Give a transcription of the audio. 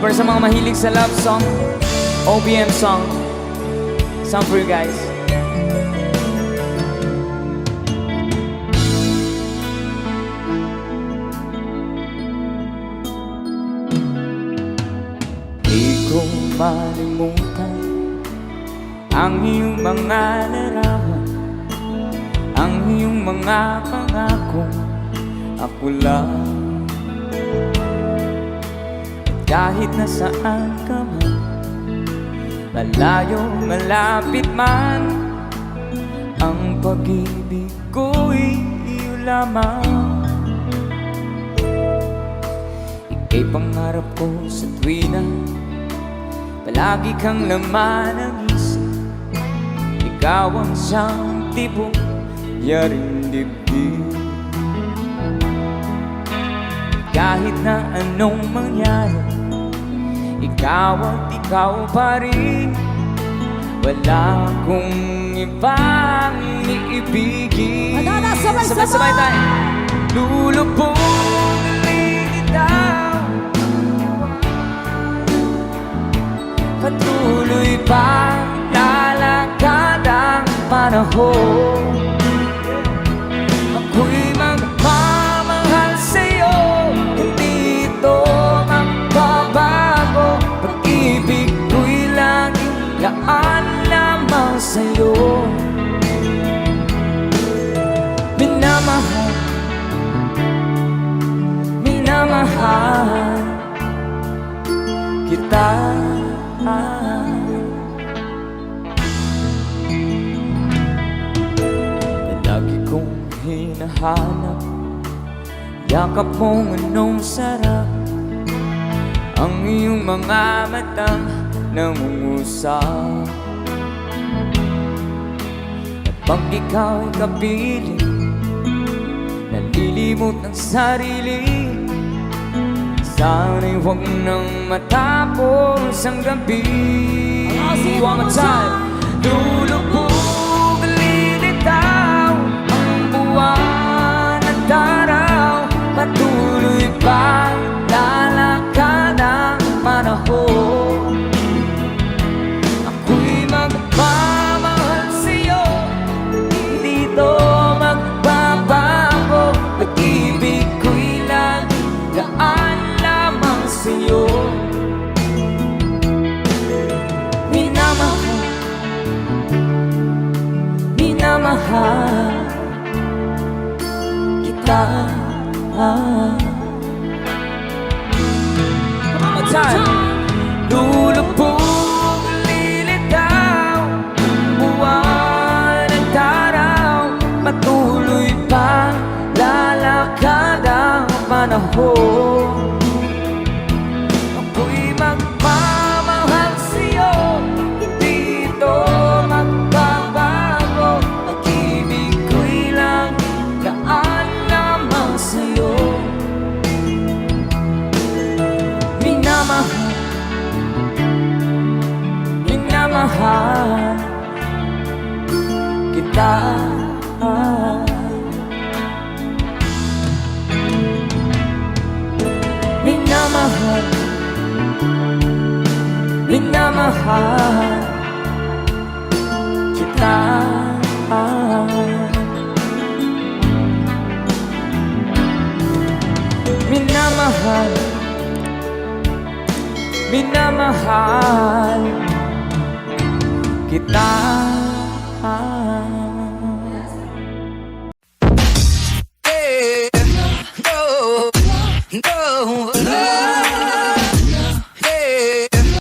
para sa mga mahilig sa love song, OPM song, song for you guys. Di ko malimutan ang iyong mga larawan Ang iyong mga pangako Ako lang Kahit nasaan ka man Malayo, malapit man Ang pag-ibig ko'y iyo lamang. Ika'y pangarap ko sa tuwina Palagi kang laman ng isip. Ikaw ang siyang tipong yaring dibdib. Kahit na anong mangyari Ikaw at ikaw pa rin. Wala akong ibang iibigin. Sabay-sabay! Tayo. Lulubog litaw Patuloy pa lalakad ang panahon sa'yo. Minamahal. Minamahal Kita. Lagi kong hinahanap Yakap mong anong sarap. Ang iyong mga matang nangungusap Kapag ikaw'y kapiling Nalilimot ang sarili. Sana'y huwag nang matapos ang gabi. One more time sa'yo. Minamahal. Minamahal Kita. One more time. Lulubog, lilitaw Buwan at araw Patuloy pa Lalakad ang panahon Minamahal Kita. Minamahal Minamahal Kita. Minamahal Minamahal Kita no, no.